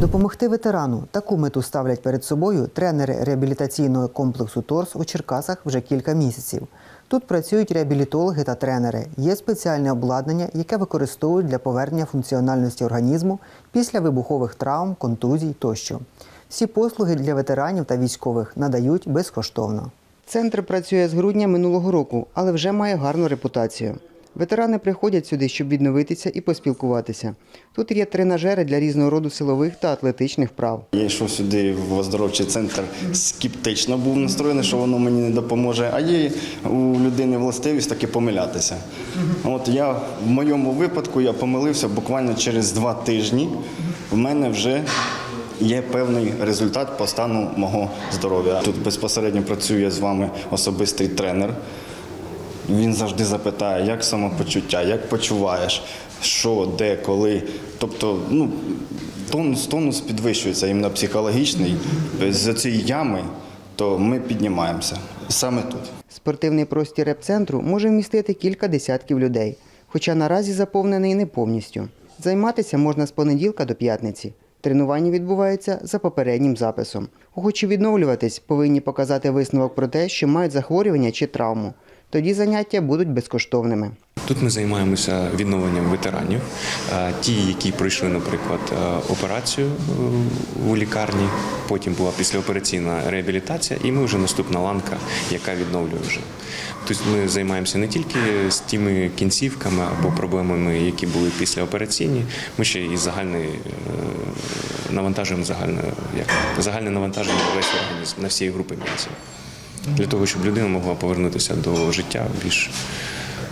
Допомогти ветерану таку мету ставлять перед собою тренери реабілітаційного комплексу ТОРС у Черкасах вже кілька місяців. Тут працюють реабілітологи та тренери. Є спеціальне обладнання, яке використовують для повернення функціональності організму після вибухових травм, контузій тощо. Всі послуги для ветеранів та військових надають безкоштовно. Центр працює з грудня минулого року, але вже має гарну репутацію. Ветерани приходять сюди, щоб відновитися і поспілкуватися. Тут є тренажери для різного роду силових та атлетичних вправ. Я йшов сюди в оздоровчий центр скептично був настроєний, що воно мені не допоможе. А є у людини властивість таки помилятися. От я в моєму випадку я помилився буквально через два тижні. В мене вже є певний результат по стану мого здоров'я. Тут безпосередньо працює з вами особистий тренер. Він завжди запитає, як самопочуття, як почуваєш, що, де, коли. Тобто, ну, тонус, тонус підвищується іменно психологічний. З цієї ями, то ми піднімаємося. Саме тут. Спортивний простір реп-центру може вмістити кілька десятків людей, хоча наразі заповнений не повністю. Займатися можна з понеділка до п'ятниці. Тренування відбуваються за попереднім записом. Охочі відновлюватись повинні показати висновок про те, що мають захворювання чи травму. Тоді заняття будуть безкоштовними. Тут ми займаємося відновленням ветеранів, ті, які пройшли, наприклад, операцію е, у лікарні, потім була післяопераційна реабілітація, і ми вже наступна ланка, яка відновлює вже. Тобто ми займаємося не тільки з тими кінцівками або проблемами, які були післяопераційні, ми ще і загальний е, навантажуємо загальне, як загальне навантаження на весь організм на всі групи м'язів. Для того, щоб людина могла повернутися до життя більш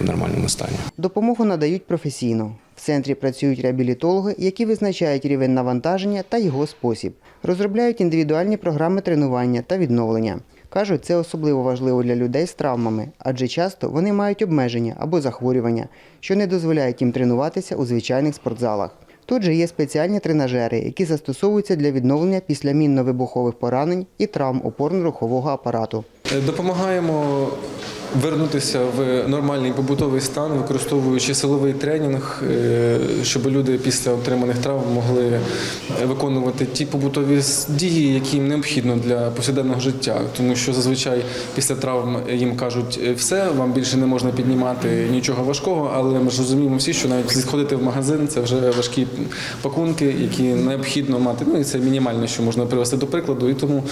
в нормальному стані. Допомогу надають професійно. В центрі працюють реабілітологи, які визначають рівень навантаження та його спосіб. Розробляють індивідуальні програми тренування та відновлення. Кажуть, це особливо важливо для людей з травмами, адже часто вони мають обмеження або захворювання, що не дозволяють їм тренуватися у звичайних спортзалах. Тут же є спеціальні тренажери, які застосовуються для відновлення після мінно-вибухових поранень і травм опорно-рухового апарату. Е, Допомагаємо вернутися в нормальний побутовий стан, використовуючи силовий тренінг, е, щоб люди після отриманих травм могли виконувати ті побутові дії, які їм необхідно для повсякденного життя. Тому що зазвичай після травм їм кажуть, «Е, все, вам більше не можна піднімати нічого важкого, але ми ж розуміємо всі, що навіть сходити в магазин це вже важкі пакунки, які необхідно мати. Ну і це мінімальне, що можна привести до прикладу. І тому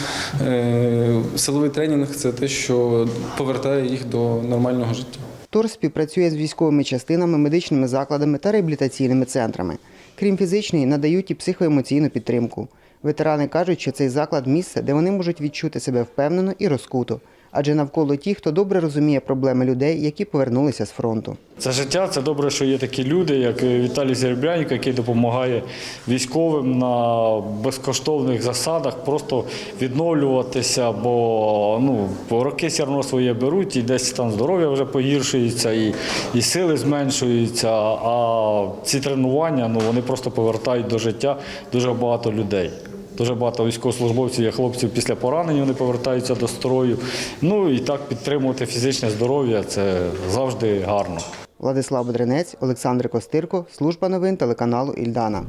е, силовий тренінг це те, що повертає їх до нормального життя. ТОР співпрацює з військовими частинами, медичними закладами та реабілітаційними центрами. Крім фізичної, надають і психоемоційну підтримку. Ветерани кажуть, що цей заклад місце, де вони можуть відчути себе впевнено і розкуто, адже навколо ті, хто добре розуміє проблеми людей, які повернулися з фронту. Це життя, це добре, що є такі люди, як Віталій Зеребрянік, який допомагає військовим на безкоштовних засадах просто відновлюватися, бо ну, роки все одно своє беруть, і десь там здоров'я вже погіршується, і, і сили зменшуються. А ці тренування ну, вони просто повертають до життя дуже багато людей. Дуже багато військовослужбовців є хлопців після поранень, вони повертаються до строю. Ну і так підтримувати фізичне здоров'я це завжди гарно. Владислав Бодринець, Олександр Костирко, служба новин телеканалу Ільдана.